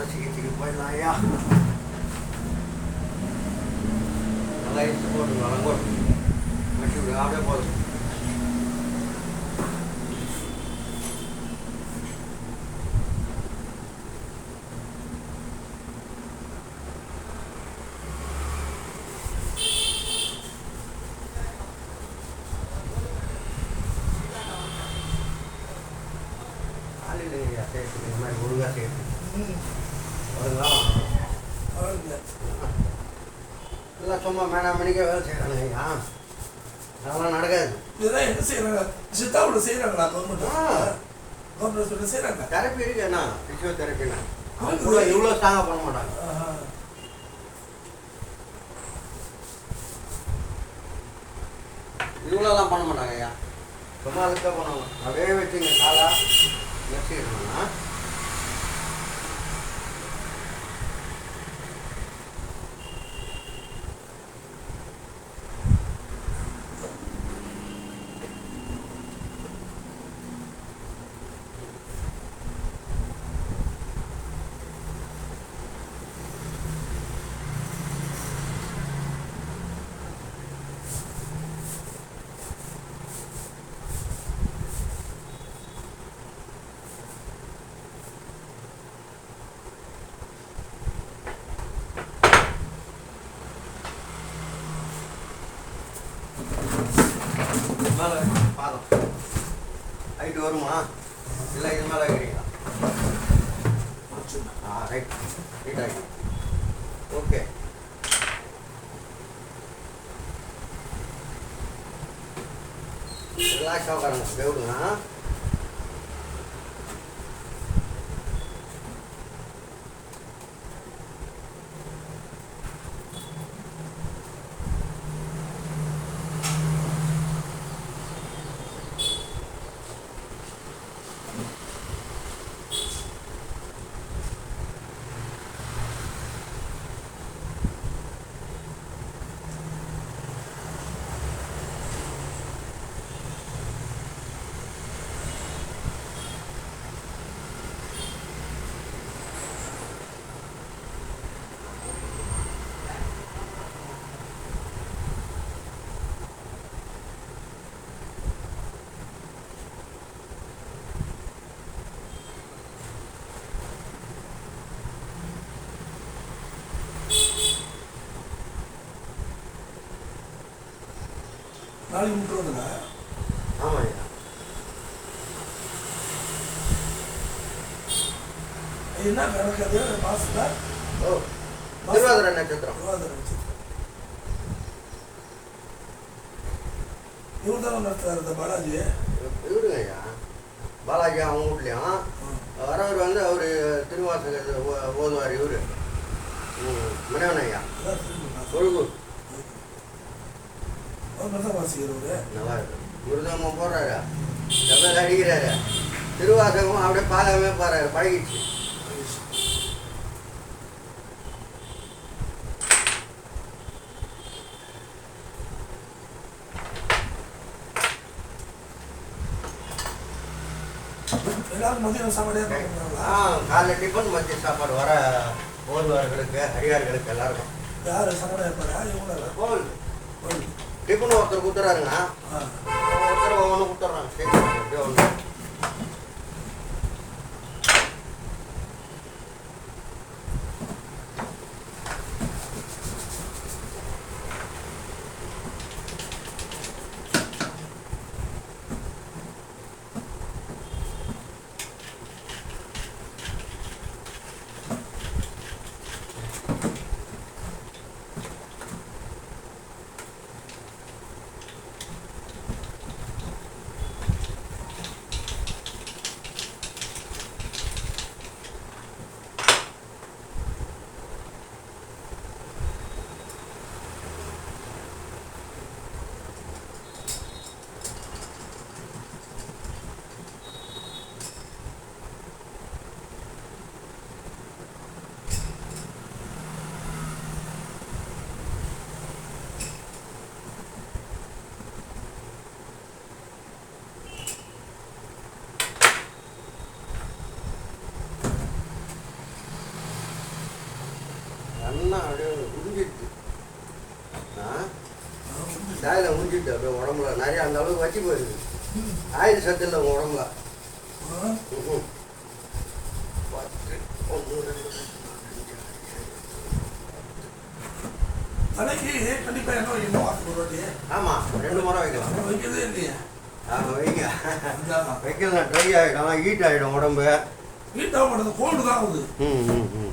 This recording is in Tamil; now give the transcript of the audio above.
அறுவை சிகிச்சைக்கு போயிடலாம் ஐயா நல்லா இழுத்து போட்டுங்க வளங்கோடு வச்சு விடுங்க அப்படியே போதும் காலையில் ஐயா சேர்த்து இந்த மாதிரி ஒழுங்காக சேர்த்து எல்லாம் சும்மா மேடம் மணிக்கே வேலை செய்கிறானுங்க ஐயா. அதெல்லாம் நடக்காது. இதெல்லாம் என்ன செய்யறாங்க சித்தாவோட செய்யறாங்களா கவர்மெண்ட். கவர்மெண்ட் சொல்லி தெரப்பி இருக்கு என்ன? ஃபிசியோதெரப்பினா அவங்க இவ்வளோ ஸ்ட்ராங்காக பண்ண மாட்டாங்க. இவ்வளோலாம் பண்ண மாட்டாங்க ஐயா. சும்மா அதுக்கு தான் பண்ணுவாங்க அப்படியே வச்சுங்க காலா. நெசிக்கணும்னா மேலே பாதம். ஹைட்டு வருமா? இல்லை இது மேலே வைக்கிறீங்களா ஆ ரைட் ரைட் ஆகிடும் ஓகே ரிலாக்ஸாக உட்காருங்க அப்படியே நாளைக்கு முட்டுறதுங்க ஆமாம் ஐயா என்ன கணக்கு அது? மாசத்துல ஓ திருவாதிரை நட்சத்திரம். இவர் தானே நடத்துறாரு இந்த பாலாஜி. இவருங்க ஐயா பாலாஜி அவங்க வீட்லேயும். வரவர் வந்து அவர் திருவாசகத்தை ஓ- ஓதுவார் இவர். மனைவன் ஐயா. அதான் நல்லா இருக்கு. மிருதங்கம் போடுறாரு செவ்வல் அடிக்கிறாரு? திருவாசகம் அப்படியே பார்க்கவே போறாரு பழகிடுச்சு. காலைல டிஃபன் மதிய சாப்பாடு வர ஓதுவார்களுக்கு அடியார்களுக்கு எல்லாருக்கும். யார் ஏற்பாடா இவங்கள? கோவில். டிஃபன் ஒருத்தர் கொடுத்துறாருங்க ஒருத்தர் ஒவ்வொன்று கொடுத்துட்றாங்க சரி அப்படியே ஒன்று அப்படியே உறிஞ்சிடுச்சு. ஆ? தாயில் உறிஞ்சிட்டு அப்படியே உடம்புல. நிறைய அந்த அளவுக்கு வச்சு போயிருக்கு. ஆயில் சத்து இல்லை உங்கள் உடம்புல. தலைக்கு கண்டிப்பா என்ன வைக்கணும் ஒரு வாட்டி ஆமா ரெண்டு முறை வைக்கலாம். வைக்கிறதே இல்லையே ஆமாம் வைங்க. வைக்கலாம் ட்ரை ஆகிடும் ஹீட் ஆகிடும் உடம்பு. வீட்டாக மாட்டேது கோல்டு தான் ஆகுது. ம் ம் ம்.